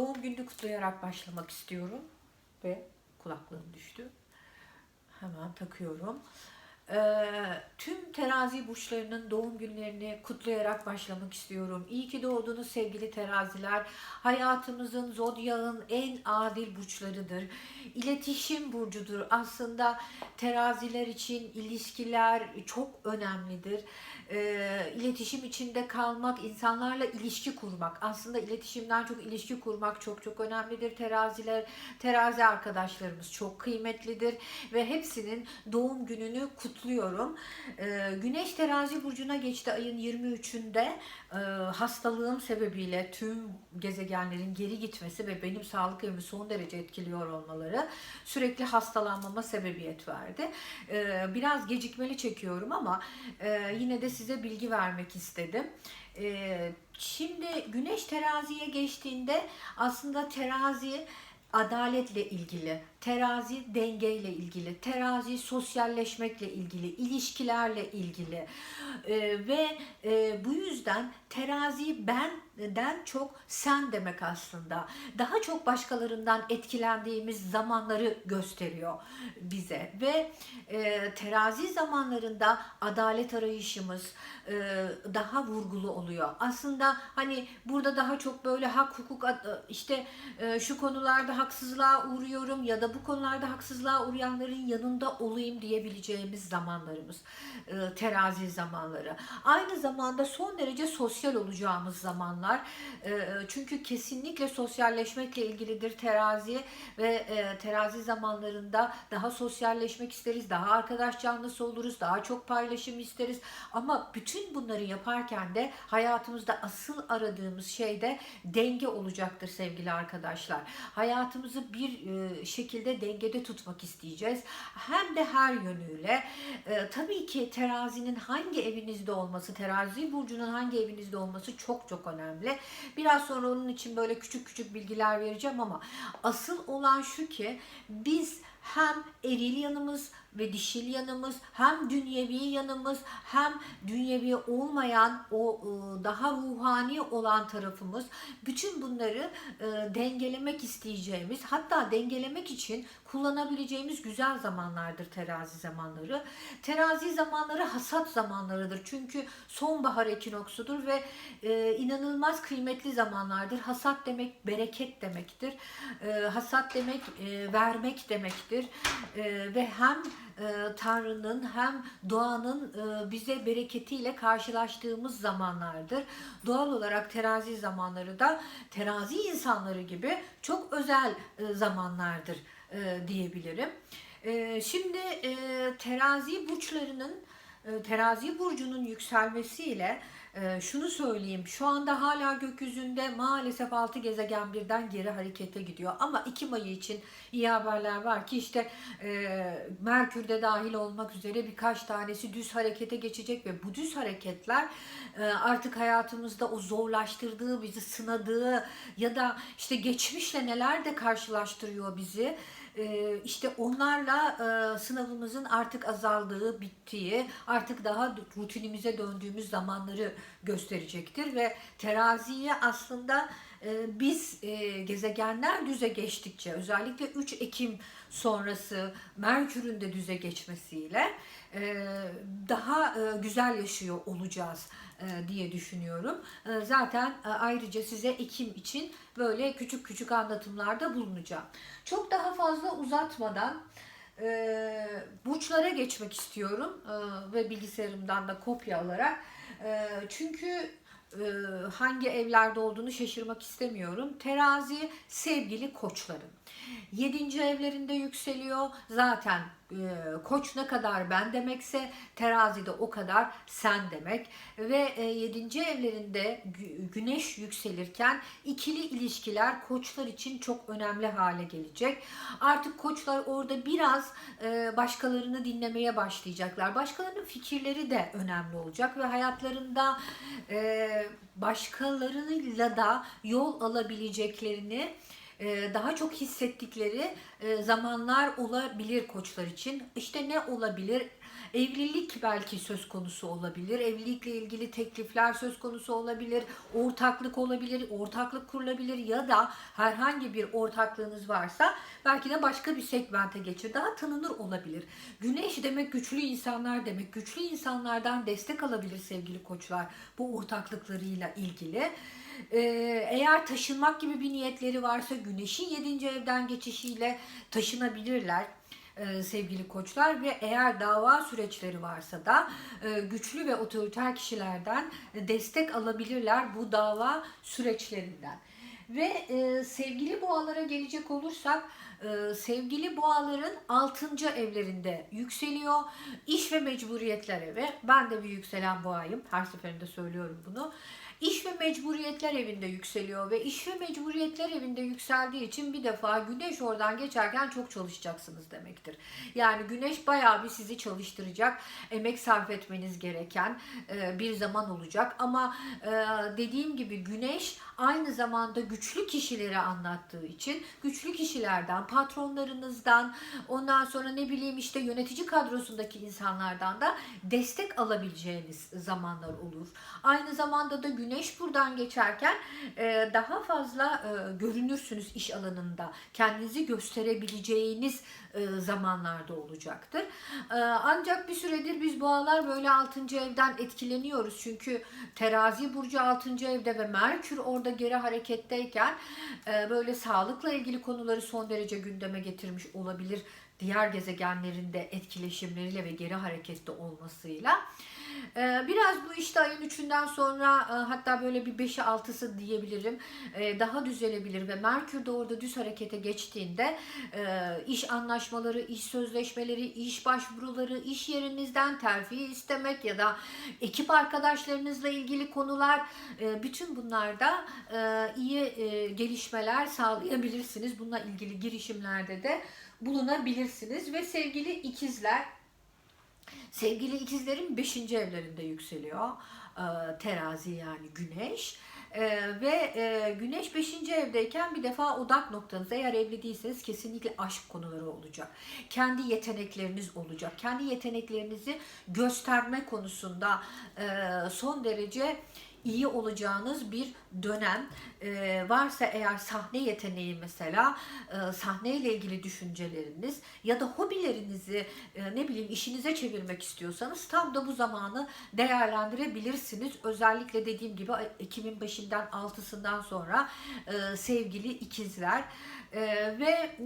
Doğum gününü kutlayarak başlamak istiyorum. Ve kulaklığım düştü. Hemen takıyorum. Ee, tüm terazi burçlarının doğum günlerini kutlayarak başlamak istiyorum. İyi ki doğdunuz sevgili teraziler. Hayatımızın, zodyağın en adil burçlarıdır. İletişim burcudur. Aslında teraziler için ilişkiler çok önemlidir. Ee, iletişim içinde kalmak, insanlarla ilişki kurmak. Aslında iletişimden çok ilişki kurmak çok çok önemlidir. Teraziler, terazi arkadaşlarımız çok kıymetlidir ve hepsinin doğum gününü kutluyorum. Ee, Güneş terazi burcuna geçti ayın 23'ünde. Ee, hastalığım sebebiyle tüm gezegenlerin geri gitmesi ve benim sağlık evimi son derece etkiliyor olmaları sürekli hastalanmama sebebiyet verdi. Ee, biraz gecikmeli çekiyorum ama e, yine de size bilgi vermek istedim. Ee, şimdi güneş teraziye geçtiğinde aslında terazi adaletle ilgili, terazi dengeyle ilgili, terazi sosyalleşmekle ilgili, ilişkilerle ilgili Ee, ve e, bu yüzden terazi benden çok sen demek aslında. Daha çok başkalarından etkilendiğimiz zamanları gösteriyor bize ve e, terazi zamanlarında adalet arayışımız e, daha vurgulu oluyor. Aslında hani burada daha çok böyle hak hukuk işte e, şu konularda haksızlığa uğruyorum ya da bu konularda haksızlığa uğrayanların yanında olayım diyebileceğimiz zamanlarımız. E, terazi zamanları. Aynı zamanda son derece sosyal olacağımız zamanlar. E, çünkü kesinlikle sosyalleşmekle ilgilidir terazi ve e, terazi zamanlarında daha sosyalleşmek isteriz, daha arkadaş canlısı oluruz, daha çok paylaşım isteriz. Ama bütün bunları yaparken de hayatımızda asıl aradığımız şey de denge olacaktır sevgili arkadaşlar. Hayatımızı bir e, şekilde dengede tutmak isteyeceğiz. Hem de her yönüyle. E, tabii ki terazinin hangi evinizde olması, terazi burcunun hangi evinizde olması çok çok önemli. Biraz sonra onun için böyle küçük küçük bilgiler vereceğim ama asıl olan şu ki biz hem eril yanımız ve dişil yanımız hem dünyevi yanımız hem dünyevi olmayan o e, daha ruhani olan tarafımız bütün bunları e, dengelemek isteyeceğimiz hatta dengelemek için kullanabileceğimiz güzel zamanlardır terazi zamanları. Terazi zamanları hasat zamanlarıdır. Çünkü sonbahar ekinoksudur ve e, inanılmaz kıymetli zamanlardır. Hasat demek bereket demektir. Hasat demek vermek demektir. E, ve hem e, Tanrı'nın hem doğanın e, bize bereketiyle karşılaştığımız zamanlardır. Doğal olarak terazi zamanları da terazi insanları gibi çok özel e, zamanlardır e, diyebilirim. E, şimdi e, terazi burçlarının e, terazi burcunun yükselmesiyle e, şunu söyleyeyim. Şu anda hala gökyüzünde maalesef 6 gezegen birden geri harekete gidiyor. Ama Ekim ayı için iyi haberler var ki işte e, Merkür'de dahil olmak üzere birkaç tanesi düz harekete geçecek ve bu düz hareketler e, artık hayatımızda o zorlaştırdığı, bizi sınadığı ya da işte geçmişle neler de karşılaştırıyor bizi. Ee, işte onlarla e, sınavımızın artık azaldığı, bittiği, artık daha rutinimize döndüğümüz zamanları gösterecektir ve teraziye aslında e, biz e, gezegenler düze geçtikçe özellikle 3 Ekim sonrası Merkür'ün de düze geçmesiyle daha güzel yaşıyor olacağız diye düşünüyorum. E, Zaten e, ayrıca size Ekim için böyle küçük küçük anlatımlarda bulunacağım. Çok daha fazla uzatmadan e, burçlara geçmek istiyorum e, ve bilgisayarımdan da kopya alarak. E, çünkü e, hangi evlerde olduğunu şaşırmak istemiyorum. Terazi sevgili koçların. Yedinci evlerinde yükseliyor. Zaten e, koç ne kadar ben demekse terazi de o kadar sen demek. Ve e, yedinci evlerinde gü- güneş yükselirken ikili ilişkiler koçlar için çok önemli hale gelecek. Artık koçlar orada biraz başkalarını dinlemeye başlayacaklar. Başkalarının fikirleri de önemli olacak ve hayatlarında başkalarıyla da yol alabileceklerini daha çok hissettikleri e, zamanlar olabilir koçlar için. İşte ne olabilir? Evlilik belki söz konusu olabilir. Evlilikle ilgili teklifler söz konusu olabilir. Ortaklık olabilir. Ortaklık kurulabilir ya da herhangi bir ortaklığınız varsa belki de başka bir segmente geçir. Daha tanınır olabilir. Güneş demek güçlü insanlar demek. Güçlü insanlardan destek alabilir sevgili koçlar bu ortaklıklarıyla ilgili. Ee, eğer taşınmak gibi bir niyetleri varsa güneşin 7. evden geçişiyle taşınabilirler e, sevgili koçlar ve eğer dava süreçleri varsa da e, güçlü ve otoriter kişilerden destek alabilirler bu dava süreçlerinden. Ve e, sevgili boğalara gelecek olursak e, sevgili boğaların 6. evlerinde yükseliyor. İş ve mecburiyetler evi. Ben de bir yükselen boğayım. Her seferinde söylüyorum bunu. İş ve mecburiyetler evinde yükseliyor ve iş ve mecburiyetler evinde yükseldiği için bir defa güneş oradan geçerken çok çalışacaksınız demektir. Yani güneş bayağı bir sizi çalıştıracak, emek sarf etmeniz gereken e, bir zaman olacak. Ama e, dediğim gibi güneş aynı zamanda güçlü kişileri anlattığı için güçlü kişilerden, patronlarınızdan, ondan sonra ne bileyim işte yönetici kadrosundaki insanlardan da destek alabileceğiniz zamanlar olur. Aynı zamanda da güneş buradan geçerken e, daha fazla e, görünürsünüz iş alanında. Kendinizi gösterebileceğiniz zamanlarda olacaktır. E, ancak bir süredir biz boğalar böyle 6. evden etkileniyoruz. Çünkü terazi burcu 6. evde ve Merkür orada geri hareketteyken e, böyle sağlıkla ilgili konuları son derece gündeme getirmiş olabilir. Diğer gezegenlerin de etkileşimleriyle ve geri harekette olmasıyla. Ee, Biraz bu işte ayın 3'ünden sonra e, hatta böyle bir 5'i 6'sı diyebilirim e, daha düzelebilir ve Merkür de orada düz harekete geçtiğinde e, iş anlaşmaları, iş sözleşmeleri, iş başvuruları, iş yerinizden terfi istemek ya da ekip arkadaşlarınızla ilgili konular bütün bunlarda iyi gelişmeler sağlayabilirsiniz. Bununla ilgili girişimlerde de bulunabilirsiniz ve sevgili ikizler Sevgili ikizlerin 5. evlerinde yükseliyor. Ee, terazi yani güneş. Ee, ve e, güneş 5. evdeyken bir defa odak noktanız eğer evli değilseniz kesinlikle aşk konuları olacak. Kendi yetenekleriniz olacak. Kendi yeteneklerinizi gösterme konusunda e, son derece iyi olacağınız bir dönem e, varsa eğer sahne yeteneği mesela e, sahne ile ilgili düşünceleriniz ya da hobilerinizi e, ne bileyim işinize çevirmek istiyorsanız tam da bu zamanı değerlendirebilirsiniz. Özellikle dediğim gibi Ekim'in başından altısından sonra e, sevgili ikizler e, ve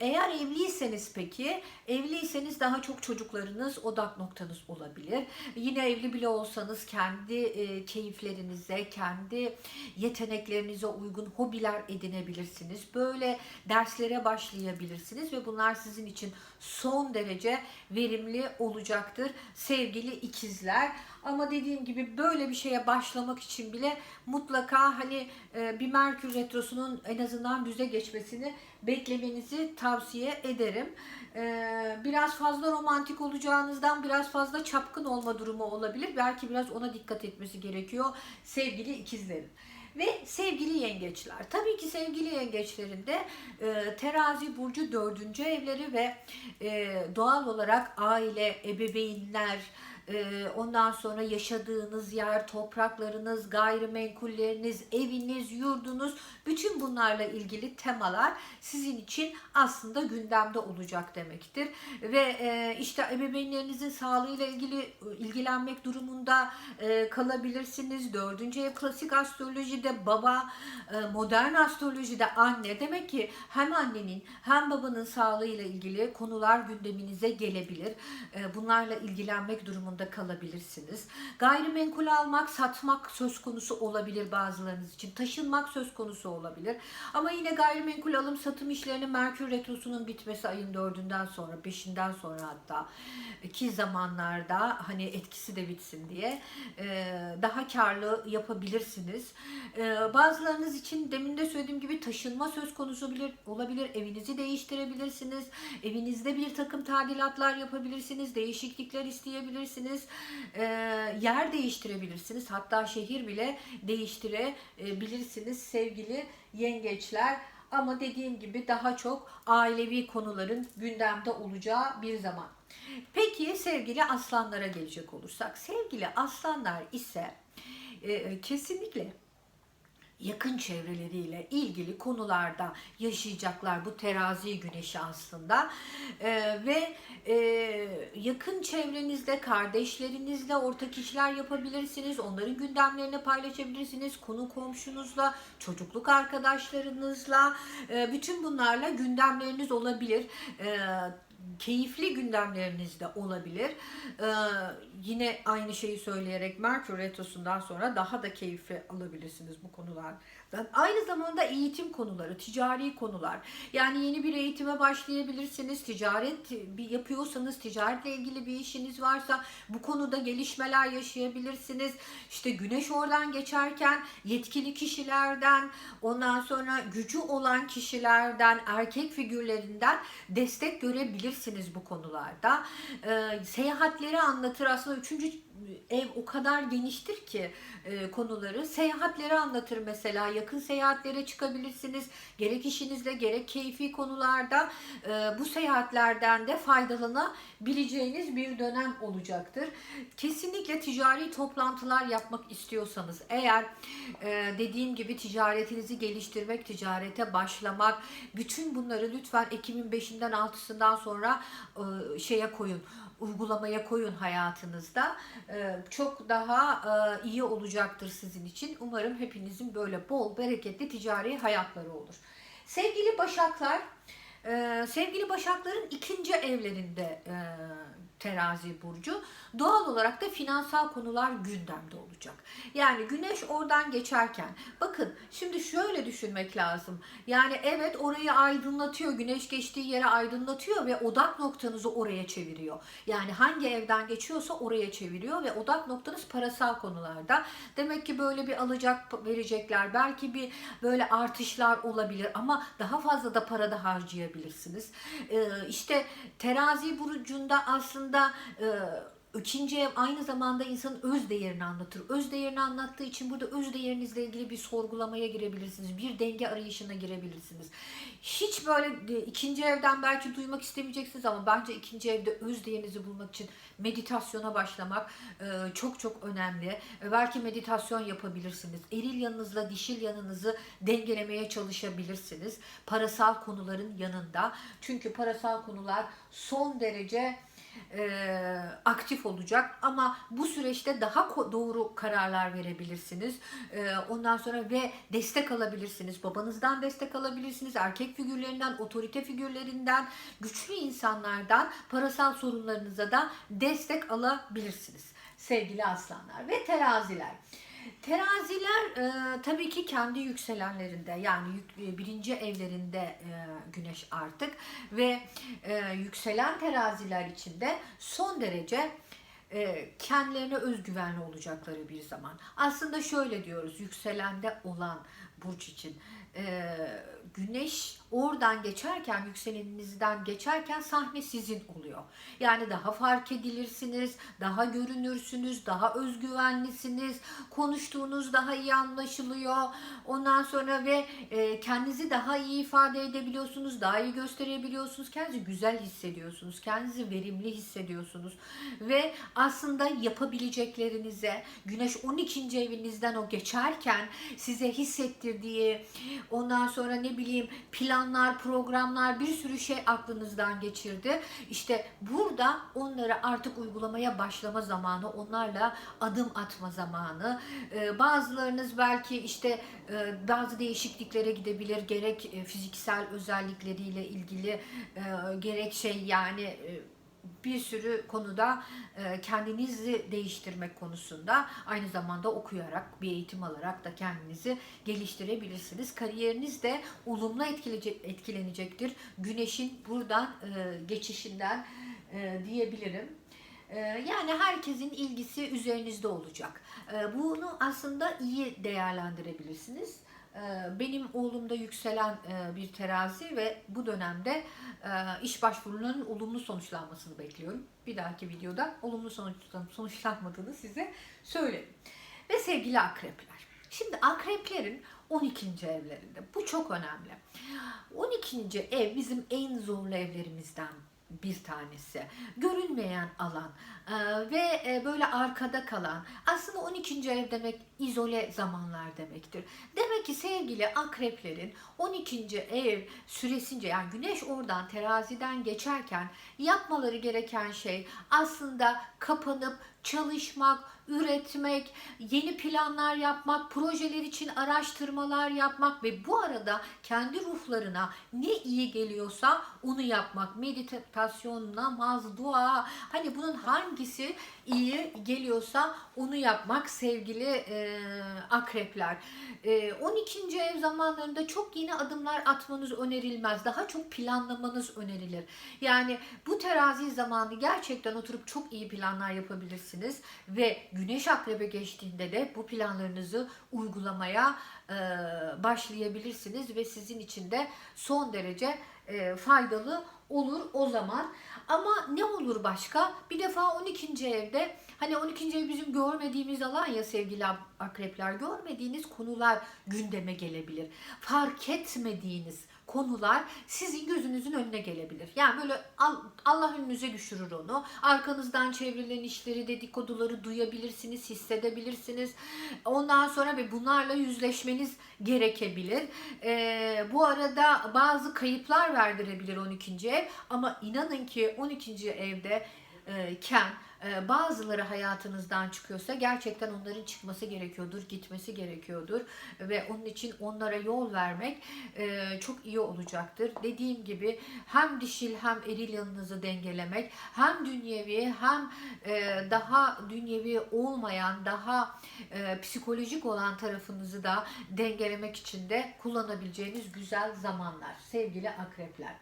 eğer evliyseniz peki evliyseniz daha çok çocuklarınız odak noktanız olabilir. Yine evli bile olsanız kendi e, keyiflerinize, kendi yeteneklerinize uygun hobiler edinebilirsiniz. Böyle derslere başlayabilirsiniz ve bunlar sizin için son derece verimli olacaktır sevgili ikizler. Ama dediğim gibi böyle bir şeye başlamak için bile mutlaka hani e, bir Merkür Retrosu'nun en azından düze geçmesini beklemenizi tavsiye ederim. E, biraz fazla romantik olacağınızdan biraz fazla çapkın olma durumu olabilir. Belki biraz ona dikkat etmesi gerekiyor sevgili ikizlerin. Ve sevgili yengeçler. Tabii ki sevgili yengeçlerin de e, terazi burcu dördüncü evleri ve e, doğal olarak aile, ebeveynler, ondan sonra yaşadığınız yer, topraklarınız, gayrimenkulleriniz, eviniz, yurdunuz bütün bunlarla ilgili temalar sizin için aslında gündemde olacak demektir. Ve e, işte ebeveynlerinizin sağlığıyla ilgili ilgilenmek durumunda e, kalabilirsiniz. Dördüncü ev klasik astrolojide baba, e, modern astrolojide anne. Demek ki hem annenin hem babanın sağlığıyla ilgili konular gündeminize gelebilir. Bunlarla ilgilenmek durumunda durumunda kalabilirsiniz. Gayrimenkul almak, satmak söz konusu olabilir bazılarınız için. Taşınmak söz konusu olabilir. Ama yine gayrimenkul alım satım işlerini Merkür Retrosu'nun bitmesi ayın dördünden sonra, beşinden sonra hatta ki zamanlarda hani etkisi de bitsin diye daha karlı yapabilirsiniz. Bazılarınız için demin de söylediğim gibi taşınma söz konusu olabilir. Evinizi değiştirebilirsiniz. Evinizde bir takım tadilatlar yapabilirsiniz. Değişiklikler isteyebilirsiniz değiştirebilirsiniz. E, yer değiştirebilirsiniz. Hatta şehir bile değiştirebilirsiniz sevgili yengeçler. Ama dediğim gibi daha çok ailevi konuların gündemde olacağı bir zaman. Peki sevgili aslanlara gelecek olursak. Sevgili aslanlar ise e, kesinlikle yakın çevreleriyle ilgili konularda yaşayacaklar bu terazi güneşi aslında. Ee, ve e, yakın çevrenizde kardeşlerinizle ortak işler yapabilirsiniz onların gündemlerini paylaşabilirsiniz konu komşunuzla çocukluk arkadaşlarınızla e, bütün bunlarla gündemleriniz olabilir. Ee, keyifli gündemleriniz de olabilir. Ee, yine aynı şeyi söyleyerek Merkür Retrosu'ndan sonra daha da keyfi alabilirsiniz bu konulardan. Aynı zamanda eğitim konuları, ticari konular. Yani yeni bir eğitime başlayabilirsiniz. Ticaret yapıyorsanız, ticaretle ilgili bir işiniz varsa bu konuda gelişmeler yaşayabilirsiniz. İşte güneş oradan geçerken yetkili kişilerden, ondan sonra gücü olan kişilerden, erkek figürlerinden destek görebilirsiniz bu konularda. Ee, seyahatleri anlatır aslında üçüncü ev o kadar geniştir ki e, konuları. Seyahatleri anlatır mesela. Yakın seyahatlere çıkabilirsiniz. Gerek işinizle gerek keyfi konularda e, bu seyahatlerden de faydalanabileceğiniz bir dönem olacaktır. Kesinlikle ticari toplantılar yapmak istiyorsanız eğer e, dediğim gibi ticaretinizi geliştirmek, ticarete başlamak bütün bunları lütfen Ekim'in 5'inden 6'sından sonra e, şeye koyun uygulamaya koyun hayatınızda. Ee, Çok daha e, iyi olacaktır sizin için. Umarım hepinizin böyle bol, bereketli ticari hayatları olur. Sevgili Başaklar, e, sevgili Başakların ikinci evlerinde e, terazi burcu. Doğal olarak da finansal konular gündemde olacak. Yani güneş oradan geçerken bakın şimdi şöyle düşünmek lazım. Yani evet orayı aydınlatıyor. Güneş geçtiği yere aydınlatıyor ve odak noktanızı oraya çeviriyor. Yani hangi evden geçiyorsa oraya çeviriyor ve odak noktanız parasal konularda. Demek ki böyle bir alacak verecekler. Belki bir böyle artışlar olabilir ama daha fazla da para da harcayabilirsiniz. Ee, işte terazi burcunda aslında e, İkinci ev aynı zamanda insanın öz değerini anlatır. Öz değerini anlattığı için burada öz değerinizle ilgili bir sorgulamaya girebilirsiniz. Bir denge arayışına girebilirsiniz. Hiç böyle de- ikinci evden belki duymak istemeyeceksiniz ama bence ikinci evde öz değerinizi bulmak için meditasyona başlamak e, çok çok önemli. E, Belki meditasyon yapabilirsiniz. Eril yanınızla dişil yanınızı dengelemeye çalışabilirsiniz. Parasal konuların yanında. Çünkü parasal konular son derece e, aktif olacak ama bu süreçte daha doğru kararlar verebilirsiniz. E, ondan sonra ve destek alabilirsiniz. Babanızdan destek alabilirsiniz. Erkek figürlerinden, otorite figürlerinden, güçlü insanlardan parasal sorunlarınıza da destek alabilirsiniz. Sevgili aslanlar ve teraziler. Teraziler e, tabii ki kendi yükselenlerinde yani yük- e, birinci evlerinde e, güneş artık ve e, yükselen teraziler içinde son derece e, kendilerine özgüvenli olacakları bir zaman. Aslında şöyle diyoruz yükselende olan burç için e, güneş oradan geçerken yükseleninizden geçerken sahne sizin oluyor. Yani daha fark edilirsiniz, daha görünürsünüz, daha özgüvenlisiniz, konuştuğunuz daha iyi anlaşılıyor. Ondan sonra ve e, kendinizi daha iyi ifade edebiliyorsunuz, daha iyi gösterebiliyorsunuz, kendinizi güzel hissediyorsunuz, kendinizi verimli hissediyorsunuz ve aslında yapabileceklerinize Güneş 12. evinizden o geçerken size hissettirdiği ondan sonra ne bileyim planlar, programlar bir sürü şey aklınızdan geçirdi. İşte burada onları artık uygulamaya başlama zamanı, onlarla adım atma zamanı. Ee, bazılarınız belki işte e, bazı değişikliklere gidebilir. Gerek e, fiziksel özellikleriyle ilgili e, gerek şey yani bir sürü konuda e, kendinizi değiştirmek konusunda aynı zamanda okuyarak bir eğitim alarak da kendinizi geliştirebilirsiniz. Kariyeriniz de olumlu etkilenecektir. Güneşin buradan e, geçişinden e, diyebilirim. Yani herkesin ilgisi üzerinizde olacak. Bunu aslında iyi değerlendirebilirsiniz. E, Benim oğlumda yükselen e, bir terazi ve bu dönemde e, iş başvurularının olumlu sonuçlanmasını bekliyorum. Bir dahaki videoda olumlu sonuçlan- sonuçlanmadığını size söylerim. Ve sevgili akrepler. Şimdi akreplerin 12. evlerinde. Bu çok önemli. 12. ev bizim en zorlu evlerimizden bir tanesi. Görünmeyen alan e, ve böyle arkada kalan. Aslında 12. ev demek izole zamanlar demektir. Demek ki sevgili akreplerin 12. ev süresince yani güneş oradan teraziden geçerken yapmaları gereken şey aslında kapanıp çalışmak, üretmek, yeni planlar yapmak, projeler için araştırmalar yapmak ve bu arada kendi ruhlarına ne iyi geliyorsa onu yapmak. Meditasyon, namaz, dua hani bunun hangisi iyi geliyorsa onu yapmak sevgili e, akrepler. E, 12. ev zamanlarında çok yeni adımlar atmanız önerilmez. Daha çok planlamanız önerilir. Yani bu terazi zamanı gerçekten oturup çok iyi planlar yapabilirsiniz ve güneş akrebe geçtiğinde de bu planlarınızı uygulamaya e, başlayabilirsiniz ve sizin için de son derece e, faydalı olur o zaman. Ama ne olur başka? Bir defa 12. evde hani 12. ev bizim görmediğimiz alan ya sevgili akrepler görmediğiniz konular gündeme gelebilir. Fark etmediğiniz konular sizin gözünüzün önüne gelebilir. Yani böyle Allah önünüze düşürür onu. Arkanızdan çevrilen işleri, dedikoduları duyabilirsiniz, hissedebilirsiniz. Ondan sonra ve bunlarla yüzleşmeniz gerekebilir. Ee, bu arada bazı kayıplar verdirebilir 12. ev ama inanın ki 12. evde e, ken e, bazıları hayatınızdan çıkıyorsa gerçekten onların çıkması gerekiyordur, gitmesi gerekiyordur ve onun için onlara yol vermek e, çok iyi olacaktır. Dediğim gibi hem dişil hem eril yanınızı dengelemek hem dünyevi hem e, daha dünyevi olmayan, daha psikolojik olan tarafınızı da dengelemek için de kullanabileceğiniz güzel zamanlar sevgili akrepler.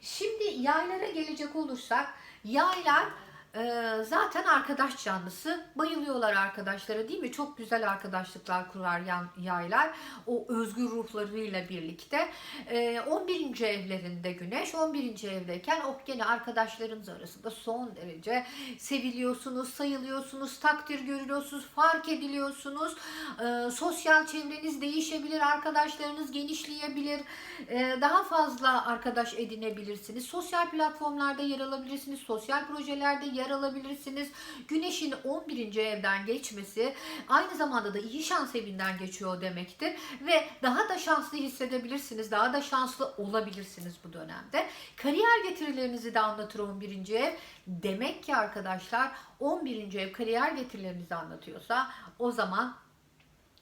Şimdi yaylara gelecek olursak yaylar ee, zaten arkadaş canlısı. Bayılıyorlar arkadaşlara değil mi? Çok güzel arkadaşlıklar kurar yaylar. O özgür ruhlarıyla birlikte. Ee, 11. evlerinde güneş. 11. evdeyken oh gene arkadaşlarınız arasında son derece seviliyorsunuz, sayılıyorsunuz, takdir görüyorsunuz, fark ediliyorsunuz. Ee, sosyal çevreniz değişebilir, arkadaşlarınız genişleyebilir. Ee, daha fazla arkadaş edinebilirsiniz. Sosyal platformlarda yer alabilirsiniz. Sosyal projelerde yer alabilirsiniz. Güneşin 11. evden geçmesi aynı zamanda da iyi şans evinden geçiyor demektir. Ve daha da şanslı hissedebilirsiniz. Daha da şanslı olabilirsiniz bu dönemde. Kariyer getirilerinizi de anlatır 11. ev. Demek ki arkadaşlar 11. ev kariyer getirilerinizi anlatıyorsa o zaman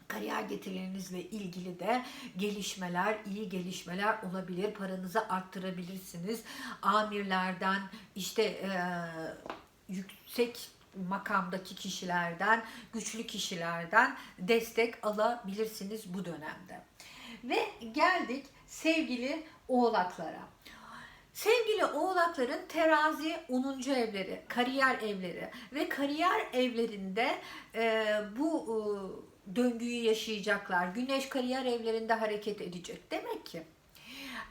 kariyer getirilerinizle ilgili de gelişmeler, iyi gelişmeler olabilir. Paranızı arttırabilirsiniz. Amirlerden, işte e, yüksek makamdaki kişilerden, güçlü kişilerden destek alabilirsiniz bu dönemde. Ve geldik sevgili oğlaklara. Sevgili oğlakların terazi 10. evleri, kariyer evleri ve kariyer evlerinde e, bu e, döngüyü yaşayacaklar. Güneş kariyer evlerinde hareket edecek. Demek ki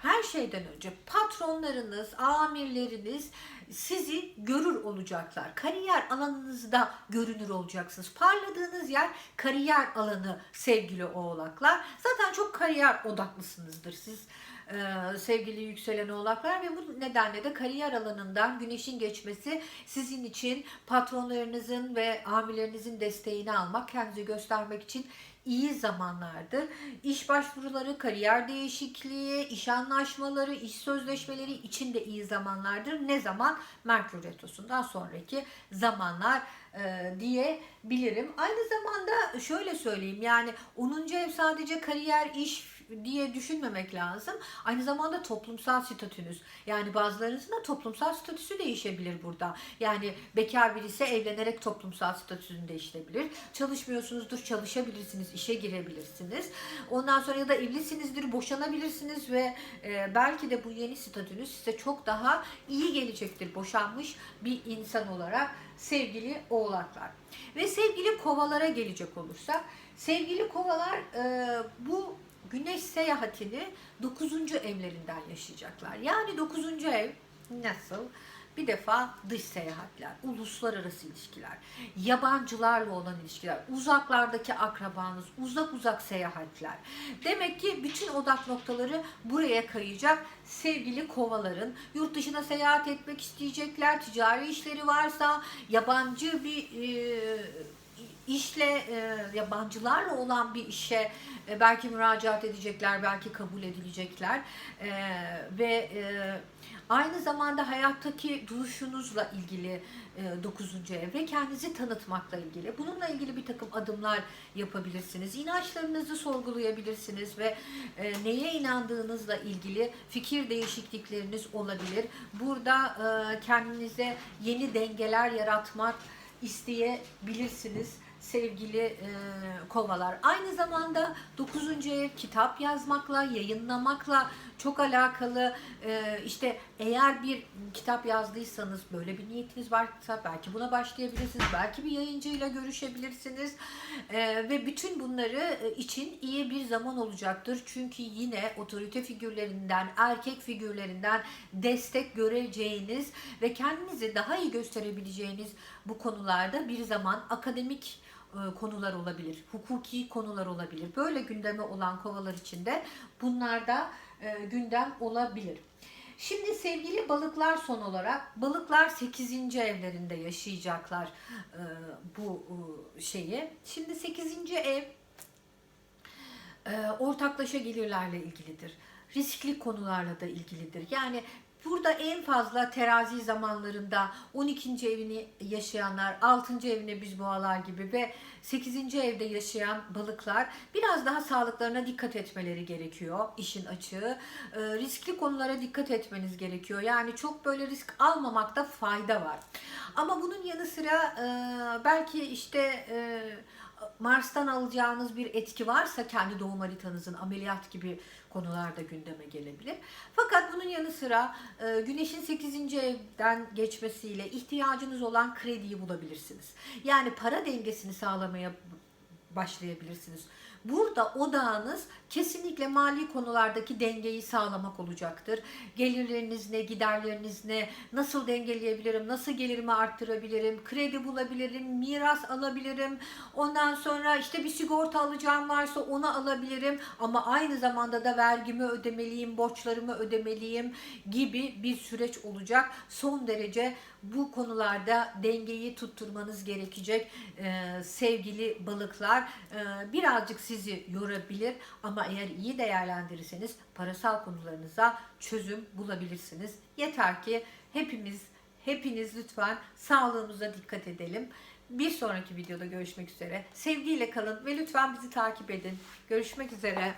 her şeyden önce patronlarınız, amirleriniz sizi görür olacaklar. Kariyer alanınızda görünür olacaksınız. Parladığınız yer kariyer alanı sevgili oğlaklar. Zaten çok kariyer odaklısınızdır siz e, sevgili yükselen oğlaklar ve bu nedenle de kariyer alanından güneşin geçmesi sizin için patronlarınızın ve amirlerinizin desteğini almak, kendinizi göstermek için iyi zamanlardır. İş başvuruları, kariyer değişikliği, iş anlaşmaları, iş sözleşmeleri için de iyi zamanlardır. Ne zaman? Merkür Retrosu'ndan sonraki zamanlar e, diyebilirim. Aynı zamanda şöyle söyleyeyim yani 10. ev sadece kariyer, iş, diye düşünmemek lazım. Aynı zamanda toplumsal statünüz. Yani bazılarınızın da toplumsal statüsü değişebilir burada. Yani bekar birisi evlenerek toplumsal statüsünü değiştirebilir. Çalışmıyorsunuzdur, çalışabilirsiniz, işe girebilirsiniz. Ondan sonra ya da evlisinizdir, boşanabilirsiniz ve e, belki de bu yeni statünüz size çok daha iyi gelecektir boşanmış bir insan olarak sevgili oğlaklar. Ve sevgili kovalara gelecek olursak, sevgili kovalar e, bu güneş seyahatini 9. evlerinden yaşayacaklar. Yani 9. ev nasıl? Bir defa dış seyahatler, uluslararası ilişkiler, yabancılarla olan ilişkiler, uzaklardaki akrabanız, uzak uzak seyahatler. Demek ki bütün odak noktaları buraya kayacak. Sevgili kovaların yurt dışına seyahat etmek isteyecekler, ticari işleri varsa, yabancı bir e, işle e, yabancılarla olan bir işe e, belki müracaat edecekler, belki kabul edilecekler E, ve e, aynı zamanda hayattaki duruşunuzla ilgili e, 9. ev ve kendinizi tanıtmakla ilgili. Bununla ilgili bir takım adımlar yapabilirsiniz. İnançlarınızı sorgulayabilirsiniz ve e, neye inandığınızla ilgili fikir değişiklikleriniz olabilir. Burada e, kendinize yeni dengeler yaratmak isteyebilirsiniz sevgili e, kovalar. Aynı zamanda 9. ev kitap yazmakla, yayınlamakla çok alakalı. E, işte eğer bir kitap yazdıysanız, böyle bir niyetiniz varsa belki buna başlayabilirsiniz. Belki bir yayıncıyla görüşebilirsiniz. E, ve bütün bunları e, için iyi bir zaman olacaktır. Çünkü yine otorite figürlerinden, erkek figürlerinden destek göreceğiniz ve kendinizi daha iyi gösterebileceğiniz bu konularda bir zaman akademik konular olabilir, hukuki konular olabilir. Böyle gündeme olan kovalar için de bunlar da e, gündem olabilir. Şimdi sevgili balıklar son olarak balıklar 8. evlerinde yaşayacaklar e, bu e, şeyi. Şimdi 8. ev e, ortaklaşa gelirlerle ilgilidir. Riskli konularla da ilgilidir. Yani burada en fazla terazi zamanlarında 12. evini yaşayanlar, 6. evine biz boğalar gibi ve 8. evde yaşayan balıklar biraz daha sağlıklarına dikkat etmeleri gerekiyor işin açığı. E, riskli konulara dikkat etmeniz gerekiyor. Yani çok böyle risk almamakta fayda var. Ama bunun yanı sıra e, belki işte e, Mars'tan alacağınız bir etki varsa kendi doğum haritanızın ameliyat gibi konularda gündeme gelebilir. Fakat bunun yanı sıra e, Güneş'in 8. evden geçmesiyle ihtiyacınız olan krediyi bulabilirsiniz. Yani para dengesini sağlamaya başlayabilirsiniz. Burada odağınız kesinlikle mali konulardaki dengeyi sağlamak olacaktır. Gelirleriniz ne, giderleriniz ne, nasıl dengeleyebilirim, nasıl gelirimi arttırabilirim, kredi bulabilirim, miras alabilirim. Ondan sonra işte bir sigorta alacağım varsa onu alabilirim ama aynı zamanda da vergimi ödemeliyim, borçlarımı ödemeliyim gibi bir süreç olacak. Son derece bu konularda dengeyi tutturmanız gerekecek ee, sevgili balıklar. Ee, birazcık sizi yorabilir eğer iyi değerlendirirseniz parasal konularınıza çözüm bulabilirsiniz. Yeter ki hepimiz hepiniz lütfen sağlığımıza dikkat edelim. Bir sonraki videoda görüşmek üzere. Sevgiyle kalın ve lütfen bizi takip edin. Görüşmek üzere.